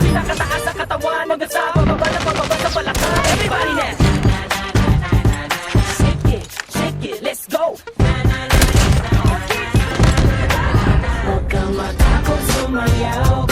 pinakataas sa katawan Hanggang sa na bababa sa balakang Everybody now shake it, let's go. Huwag kang matakot sumayaw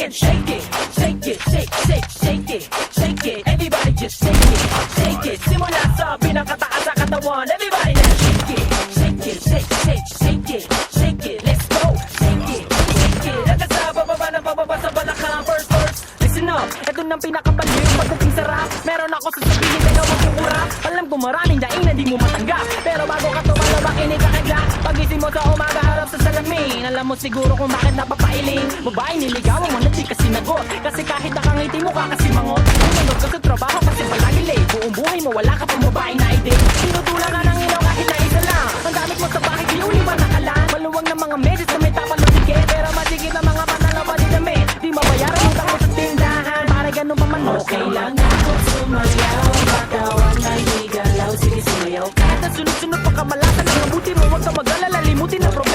music and shake it Shake it, shake, shake, shake it Shake it, everybody just shake it Shake it, simula sa pinakataas sa katawan. Everybody now shake it Shake it, shake, shake, shake it Shake it, let's go Shake it, shake it. Hanggang sa bababa na bababa sa balakang First verse, listen up. Ito nang pinakabaliw Pagdating sa rap. Meron ako sasabihin Kaya huwag yung urap Alam ko maraming daing na di mo matanggap. Pero bago ka Pagising mo sa salamin. Alam mo siguro kung bakit napapailing. Babae niligawan mo na di kasi nagot Kasi kahit nakangiti mo ka kasi mangot. Tumunod ka sa trabaho kasi palagi late. Buong buhay mo wala ka pang babae na i-date Tinutulang ka ng ilaw kahit na isa lang. Ang gamit mo sa bahay di uli ba nakalan Maluwag ng mga meses na may tapang sige. Pero masigit na mga panalaw pa din damit Di mabayaran mo sa tindahan. Pare ganun pa man Okay lang. Ako sumayaw Katawan ay higalaw Sige sumayaw Kahit na sunod-sunod